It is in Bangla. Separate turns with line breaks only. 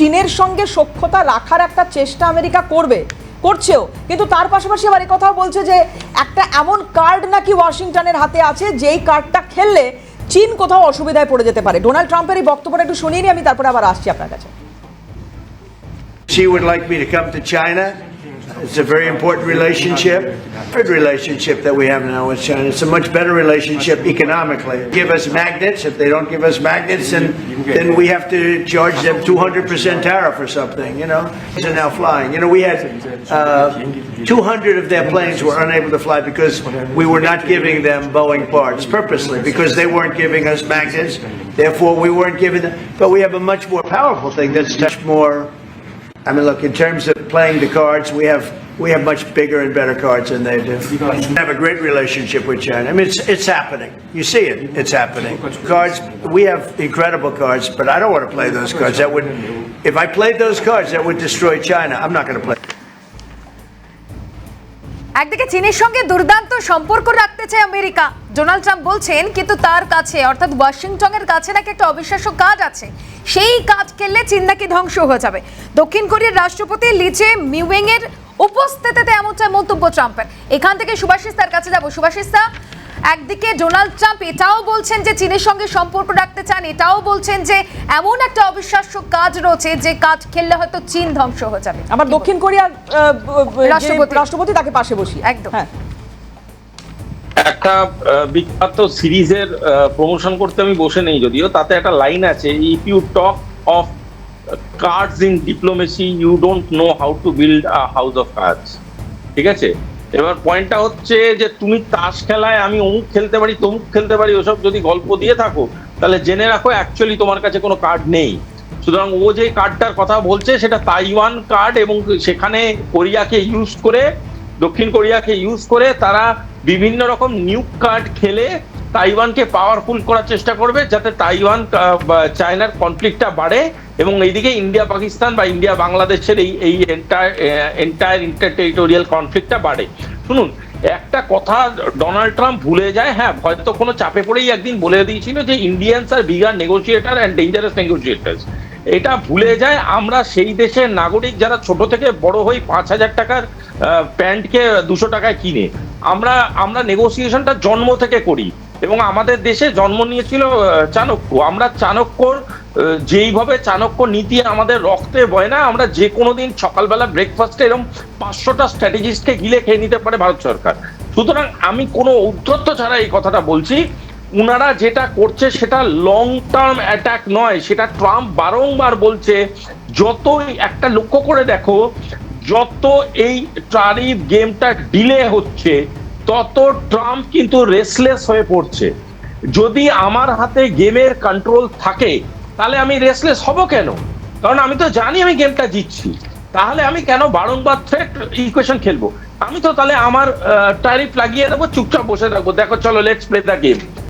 চীনের সঙ্গে সক্ষতা রাখার একটা চেষ্টা আমেরিকা করবে, করছেও কিন্তু তার পাশাপাশি আবার কথাও বলছে যে, একটা এমন কার্ড নাকি ওয়াশিংটনের হাতে আছে, যেই কার্ডটা খেললে চীন কোথাও অসুবিধায় পড়ে যেতে পারে ডোনাল্ড ট্রাম্পের এই বক্তব্যটা একটু শুনিয়ে আমি তারপরে আবার আসছি আপনার কাছে
She would like me to come to China. It's a very important relationship. Good relationship that we have now with China. It's a much better relationship economically. Give us magnets. If they don't give us magnets, then then we have to charge them 200% tariff or something. You know, they're now flying. You know, we had uh, 200 of their planes were unable to fly because we were not giving them Boeing parts purposely because they weren't giving us magnets. Therefore, we weren't giving them. But we have a much more powerful thing that's much more I mean, look, in terms of playing the cards, we have we have much bigger and better cards than they do. We have a great relationship with China. I mean, it's it's happening. You see it. It's happening. Cards. We have incredible cards, but I don't want to play those cards. That would, if I played those cards, that would destroy China. I'm not going to play.
একদিকে চীনের সঙ্গে দুর্দান্ত সম্পর্ক রাখতে চায় আমেরিকা। ডোনাল্ড ট্রাম্প বলছেন, কিন্তু তার কাছে, অর্থাৎ ওয়াশিংটনের কাছে নাকি একটা অবিশ্বাস্য কাজ আছে। সেই কাজ খেললে চীন নাকি ধ্বংস হয়ে যাবে। দক্ষিণ কোরিয়ার রাষ্ট্রপতি লিচে মিউয়েং এর উপস্থিতিতে এমনটা মন্তব্য ট্রাম্পের। এখান থেকে সুভাষিস তার কাছে যাব। সুভাষিস একদিকে ডোনাল্ড ট্রাম্প এটাও বলছেন যে চীনের সঙ্গে সম্পর্ক রাখতে চান এটাও বলছেন যে এমন একটা অবিশ্বাস্য কাজ রয়েছে যে কাজ খেললে হয়তো চীন ধ্বংস হয়ে যাবে।
আবার দক্ষিণ কোরিয়ার
রাষ্ট্রপতি।
রাষ্ট্রপতি তাকে পাশে বসি
একদম।
হ্যাঁ।
একটা বিখ্যাত সিরিজের প্রমোশন করতে আমি বসে নেই যদিও তাতে একটা লাইন আছে if you talk of cards in diplomacy you don't know how to build a house of cards ঠিক আছে? এবার পয়েন্টটা হচ্ছে যে তুমি তাস খেলায় আমি অমুক খেলতে পারি, তমুক খেলতে পারি, ওসব যদি গল্প দিয়ে থাকো, তাহলে জেনে রাখো অ্যাকচুয়ালি তোমার কাছে কোনো কার্ড নেই। সুতরাং ও যে কার্ডটার কথা বলছে, সেটা তাইওয়ান কার্ড এবং সেখানে কোরিয়াকে ইউজ করে, দক্ষিণ কোরিয়াকে ইউজ করে তারা বিভিন্ন রকম নিউ কার্ড খেলে তাইওয়ানকে পাওয়ারফুল করার চেষ্টা করবে, যাতে তাইওয়ান চায়নার কনফ্লিক্টটা বাড়ে এবং এইদিকে ইন্ডিয়া, পাকিস্তান বা ইন্ডিয়া, বাংলাদেশের এই এই এন্টায়ার এন্টায়ার ইন্টার টেরিটোরিয়াল কনফ্লিক্টটা বাড়ে। শুনুন, একটা কথা ডোনাল্ড ট্রাম্প ভুলে যায় হ্যাঁ হয়তো কোনো চাপে পড়েই একদিন বলে দিয়েছিল যে Indians are bigger negotiator and dangerous negotiators এটা ভুলে যায়, আমরা সেই দেশের নাগরিক যারা ছোট থেকে বড় হই পাঁচ হাজার টাকার প্যান্টকে দুশো টাকায় কিনে। আমরা আমরা নেগোসিয়েশনটা জন্ম থেকে করি। এবং আমাদের দেশে জন্ম নিয়েছিল চাণক্য। আমরা চাণক্যর যেইভাবে চাণক্য নীতি আমাদের রক্তে বয় না, আমরা যে কোনো দিন সকালবেলা ব্রেকফাস্টে এরকম পাঁচশোটা স্ট্র্যাটেজিস্টকে গিলে খেয়ে নিতে পারে ভারত সরকার। সুতরাং আমি কোনো ঔদ্ধত্য ছাড়া এই কথাটা বলছি। উনারা যেটা করছে সেটা লং টার্ম অ্যাটাক নয়, সেটা ট্রাম্প বারংবার বলছে, যতই একটা লক্ষ্য করে দেখো, যত এই ট্রারিফ গেমটা ডিলে হচ্ছে তত ট্রাম্প কিন্তু রেসলেস হয়ে পড়ছে। যদি আমার হাতে গেমের কন্ট্রোল থাকে, তাহলে আমি রেসলেস হব কেন? কারণ আমি তো জানি আমি গেমটা জিতছি। তাহলে আমি কেন বারংবার থ্রেট ইকুয়েশন খেলব? আমি তো তাহলে আমার ট্যারিফ লাগিয়ে দেবো, চুপচাপ বসে থাকব। দেখো, চলো লেটস প্লে দ্য গেম